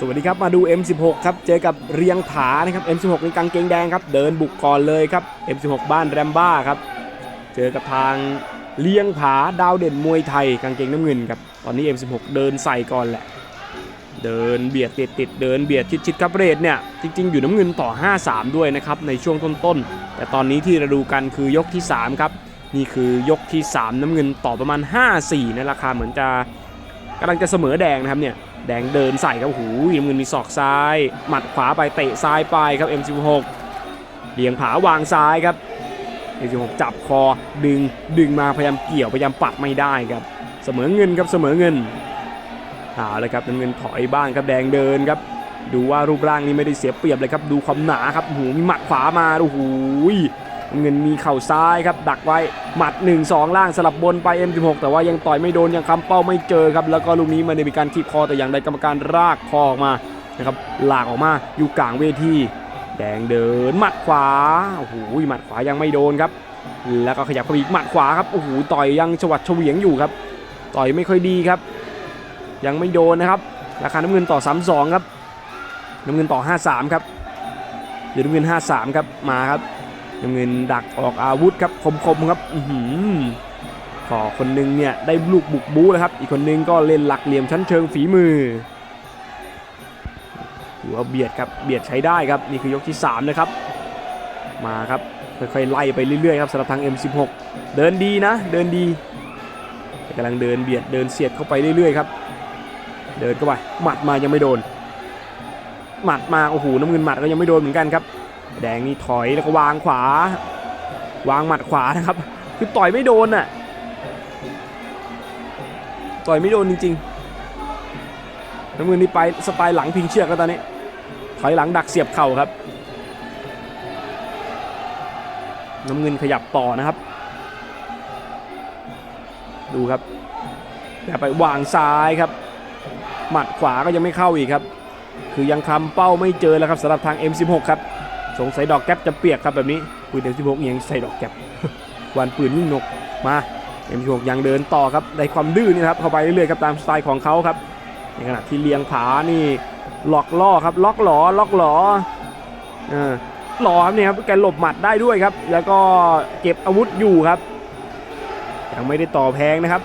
สวัสดีครับ มาดู M16 ครับ เจอกับเรียงผานะครับ M16 ในกางเกงแดงครับ เดินบุกก่อนเลยครับ M16 บ้านแรมบ้าครับ เจอกับทางเลียงผาดาวเด่นมวยไทยกางเกงน้ำเงินครับ ตอนนี้ M16 เดินใส่ก่อนแหละ เดินเบียดติดติดเดินเบียดชิดชิดครับเรทเนี่ยจริง ๆ อยู่น้ำเงินต่อ 5-3 ด้วยนะครับในช่วงต้นๆ แต่ตอนนี้ที่เราดูกันคือยกที่ 3 ครับ นี่คือยกที่ 3 น้ำเงินต่อประมาณ 5-4นราคาเหมือนจะกำลังจะเสมอแดงนะครับเนี่ย แดงเดินใส่ครับหูยน้ำเงินมีศอกซ้าย หมัดขวาไปเตะซ้ายไปครับ M16 เลียงผาวางซ้ายครับ M16 จับคอดึงดึงมาพยายามเกี่ยวพยายามปัดไม่ได้ครับ เสมอเงินครับเสมอเงินเอาเลยครับน้ำเงินถอยบ้างครับแดงเดินครับ ดูว่ารูปร่างนี้ไม่ได้เสียเปรียบเลยครับดูความหนาครับโอ้โหมีหมัดขวามาโอ้โห เงินมีเข่าซ้ายครับดักไว้หมัด 1 2 ล่างสลับบนไป M16 แต่ว่ายังต่อยไม่โดนยังคำเป้าไม่เจอครับแล้วก็ลูกนี้มันได้มีการทีบคอแต่อย่างใดกรรมการรากคอออกมานะครับลากออกมาอยู่กลางเวทีแดงเดินหมัดขวาโอ้โหหมัดขวายังไม่โดนครับ แล้วก็ขยับเข้าไปอีกหมัดขวาครับโอ้โหต่อยยังฉวัดเฉวียงอยู่ครับ ต่อยไม่ค่อยดีครับ ยังไม่โดนนะครับ ราคาน้ำเงินต่อ 32 ครับ น้ำเงินต่อ 53 ครับเดี๋ยวน้ำเงิน 53 ครับมาครับ น้ำเงินดักออกอาวุธครับคมๆครับอือหือขอคนหนึงเนี่ยได้ลูกบุกบู๊แล้วครับ อีกคนนึงก็เล่นหลักเหลี่ยมชั้นเชิงฝีมือถือว่าเบียดครับเบียดใช้ได้ครับนี่คือยกที่ 3 นะครับ มาครับค่อยๆไล่ไปเรื่อยๆครับสำหรับทาง M16 เดินดีนะ เดินดีกำลังเดินเบียดเดินเสียดเข้าไปเรื่อยๆครับเดินเข้าไปหมัดมายังไม่โดนหมัดมาโอ้โหน้ำเงินหมัดก็ยังไม่โดนเหมือนกันครับ แดงนี่ถอยแล้วก็วางขวา วางหมัดขวานะครับ คือต่อยไม่โดนน่ะต่อยไม่โดนจริงๆน้ำเงินนี่ไปสไตล์หลังพิงเชือกแล้วตอนนี้ ถอยหลังดักเสียบเข่าครับ น้ำเงินขยับต่อนะครับ ดูครับแต่ไปวางซ้ายครับ หมัดขวาก็ยังไม่เข้าอีกครับ คือยังคำเป้าไม่เจอแล้วครับสำหรับทาง M16 ครับ สงสัยดอกแก๊ปจะเปียกครับแบบนี้ปืน M16 ยังใส่ดอกแก๊ปวันปืนยิ่งนกมา M16 ยังเดินต่อครับในความดื้อนี่ครับเข้าไปเรื่อยๆครับตามสไตล์ของเขาครับในขณะที่เลียงผานี่หลอกล่อครับล็อกหลอล็อกหลอเออหลอครับเนี่ยครับแกหลบหมัดได้ด้วยครับ แล้วก็เก็บอาวุธอยู่ครับยังไม่ได้ต่อแพงนะครับ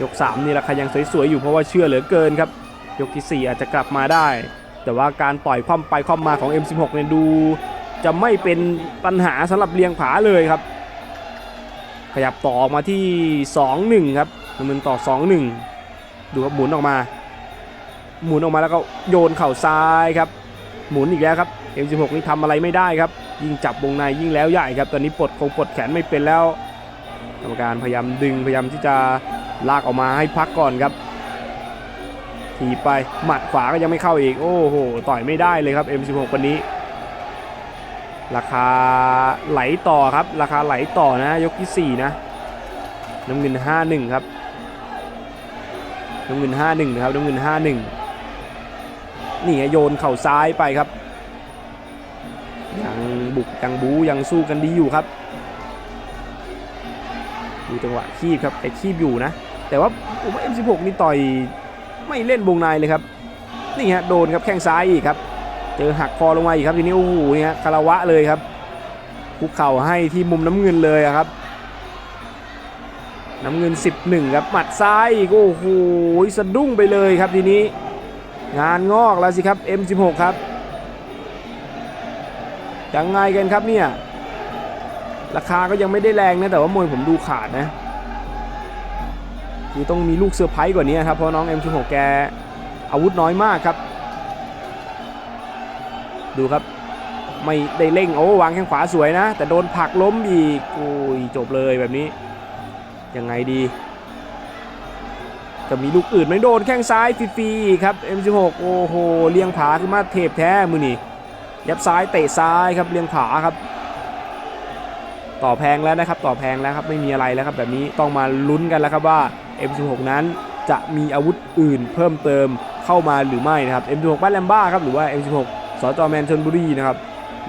ยก3นี่ราคายังสวยๆอยู่เพราะว่าเชื่อเหลือเกินครับ ยกทีสี่4 อาจจะกลับมาได้ แต่ว่าการต่อยคว่ำไปคว่ำมาของ M16 เนี่ยดูจะไม่เป็นปัญหาสำหรับเลียงผาเลยครับ ขยับต่อออกมาที่ 2-1 ครับมันต่อ 2-1 ดูครับหมุนออกมา หมุนออกมาแล้วก็โยนเข่าซ้ายครับ หมุนอีกแล้วครับ M16 นี่ทำอะไรไม่ได้ครับ ยิ่งจับวงในยิ่งแล้วใหญ่ครับ ตอนนี้ปลดคงปลดแขนไม่เป็นแล้วกรรมการพยายามดึงพยายามที่จะลากออกมาให้พักก่อนครับ ถีบไปหมัดขวาก็ยังไม่เข้าอีก โอ้โห ต่อยไม่ได้เลยครับ M16 วันนี้ ราคาไหลต่อครับ ราคาไหลต่อนะ ยกที่ 4 นะ น้ำเงิน 51 ครับ น้ำเงิน 51 นะครับ น้ำเงิน 51 นี่โยนเข่าซ้ายไปครับ ยังบุกยังบูยังสู้กันดีอยู่ครับ ดูจังหวะคีบครับแต่คีบอยู่นะ แต่ว่าผมว่า M16 นี่ต่อย ไม่เล่นวงในเลยครับ นี่ฮะโดนครับแข้งซ้ายอีกครับ เจอหักคอลงมาอีกครับทีนี้โอ้โหนี่ฮะคารวะเลยครับคุกเข่าให้ที่มุมน้ำเงินเลยครับ น้ำเงิน 11 ครับหมัดซ้ายอีกโอ้โหสะดุ้งไปเลยครับทีนี้ งานงอกแล้วสิครับ M16 ครับยังไงกันครับเนี่ยราคาก็ยังไม่ได้แรงนะแต่ว่ามวยผมดูขาดนะ คือต้องมีลูกเซอร์ไพรส์กว่านี้ครับเพราะน้อง M16 แกอาวุธน้อยมากครับ ดูครับไม่ได้เร่งโอ้วางแข้งขวาสวยนะ แต่โดนผักล้มอีกโอ้ยจบเลยแบบนี้ ยังไงดี จะมีลูกอื่นไม่โดนแข้งซ้ายฟรีๆครับ M16 โอ้โหเลียงผาขึ้นมาเทพแท้มือนี่ยับซ้ายเตะซ้ายครับเลียงผาครับ ต่อแพงแล้วนะครับ ต่อแพงแล้วครับไม่มีอะไรแล้วครับแบบนี้ต้องมาลุ้นกันแล้วครับว่า M16 นั้นจะมีอาวุธอื่นเพิ่มเติมเข้ามาหรือไม่นะครับ M16 บ้านแลมบ้าครับหรือว่า M16 สจแมนชนบุรีนะครับ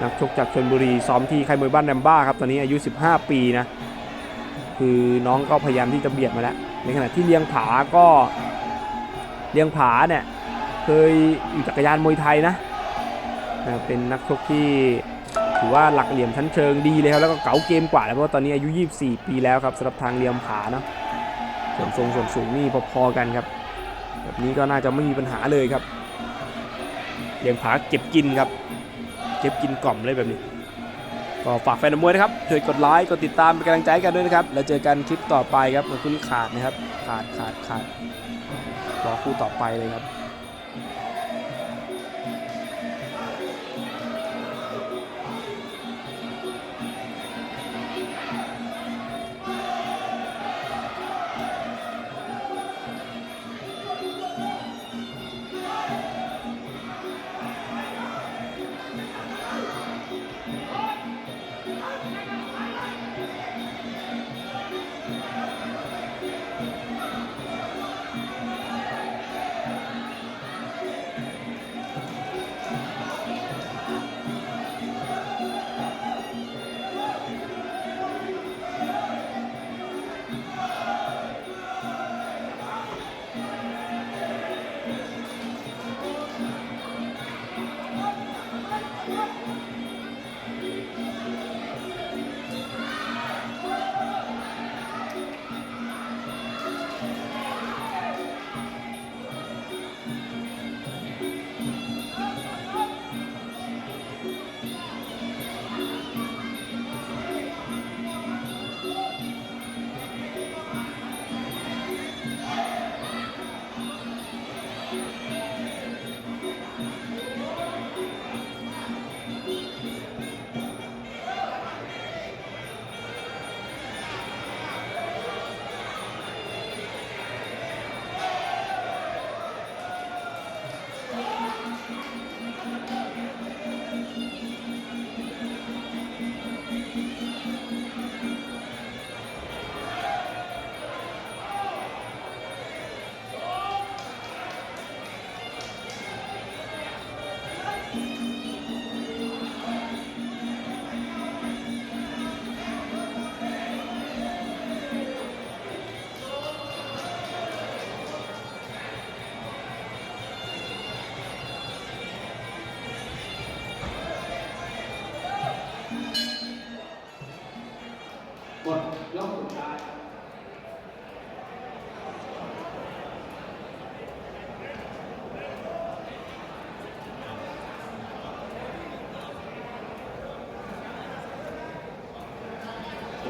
นักชกจากชนบุรีซ้อมที่ค่ายมวยบ้านแลมบ้าครับตอนนี้อายุ 15 ปีนะคือน้องก็พยายามที่จะเบียดมาแล้ว ในขณะที่เลียงผาก็เลียงผาเนี่ยเคยอยู่จักรยานมวยไทยนะนะเป็นนักชกที่ถือว่าหลักเหลี่ยมชั้นเชิงดีเลยครับแล้วก็เก๋าเกมกว่าแล้วเพราะว่าตอนนี้อายุ 24 ปีแล้วครับสำหรับทางเลียมผาเนาะ ส่วนทรงส่วนสูงนี่พอๆกันครับ แบบนี้ก็น่าจะไม่มีปัญหาเลยครับเลียงผาเก็บกินครับ เก็บกินกล่อมเลยแบบนี้ ก็ฝากแฟนมวยนะครับช่วยกดไลค์กดติดตามเป็นกำลังใจกันด้วยนะครับ แล้วเจอกันคลิปต่อไปครับมันคุณขาดนะครับ ขาดขาดขาดรอคู่ต่อไปเลยครับ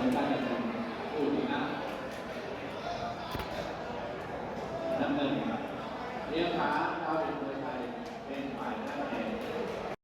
Kita bisa.